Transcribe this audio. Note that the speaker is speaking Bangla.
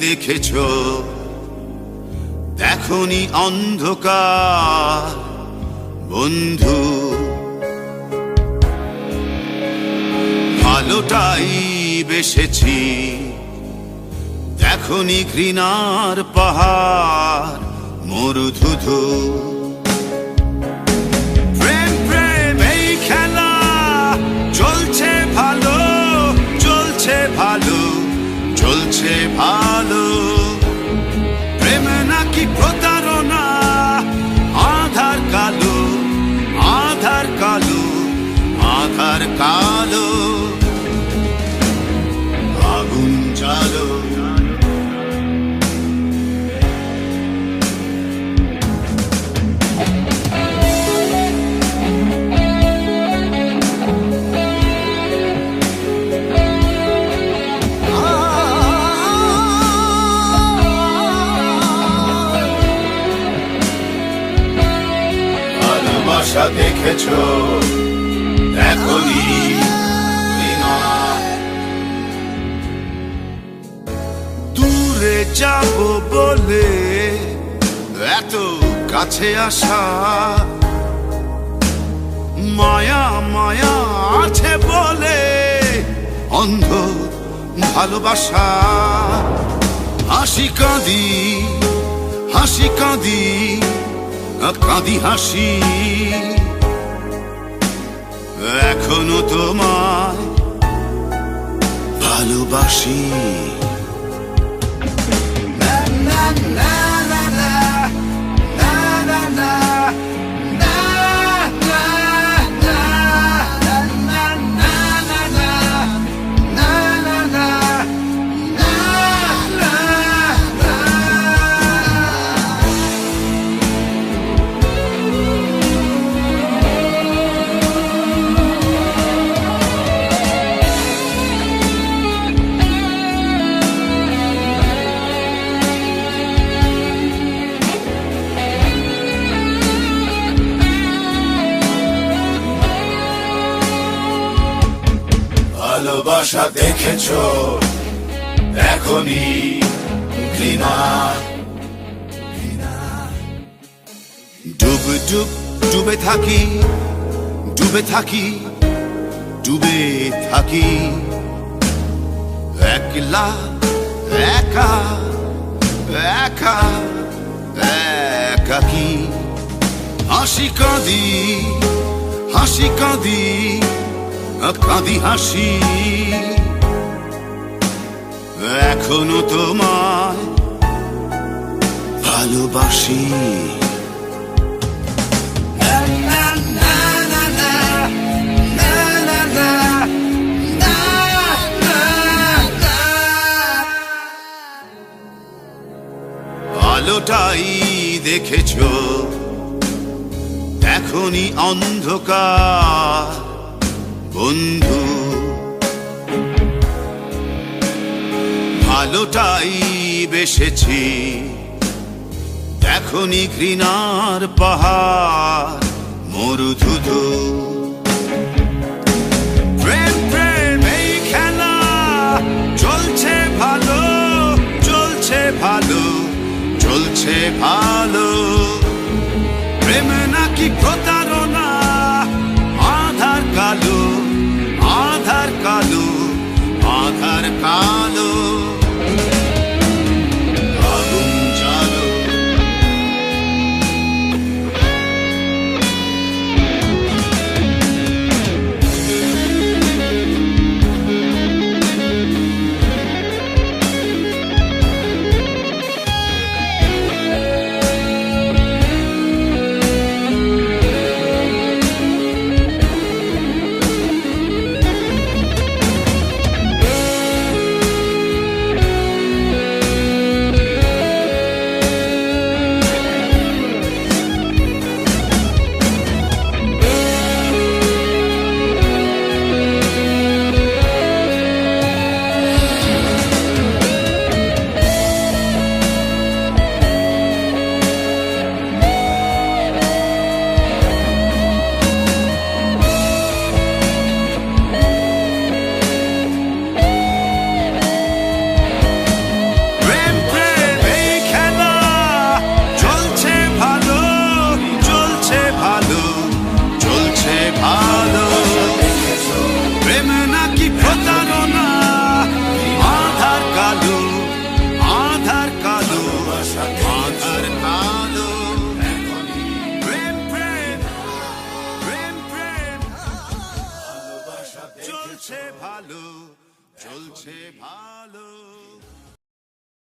দেখেছ। দেখনি অন্ধকার বন্ধু। ভালোটাই বেসেছি। দেখনি ঘৃণার পাহাড় মরুধুধু। ভালো। প্রেম নাকি ভালোবাসা দেখেছ? ঘৃণা। দূরে যাব বলে এত কাছে আসা। মায়া মায়া আছে বলে অন্ধ ভালোবাসা। হাসি কাঁদি হাসি কাঁদি কাঁদি হাসি। এখনও তোমায় ভালোবাসি। না, না, না, ভালোবাসা দেখেছ, এখনই ঘৃণা ডুব ডুব, ডুবে থাকি ডুবে থাকি ডুবে থাকি। একলা, একা একা, একাকি। হাসি কাঁদি হাসি কাঁদি কাঁদি হাসি। এখনও তোমায় ভালোবাসি। আলোটাই দেখেছ এখনই অন্ধকার। বন্ধু। ভালোটাই বেসেছি। দেখনি ঘৃণার পাহাড়, মরুধুধু। প্রেম চলছে ভালো চলছে ভালো চলছে ভালো। প্রেম নাকি প্রতারণা? Hallo.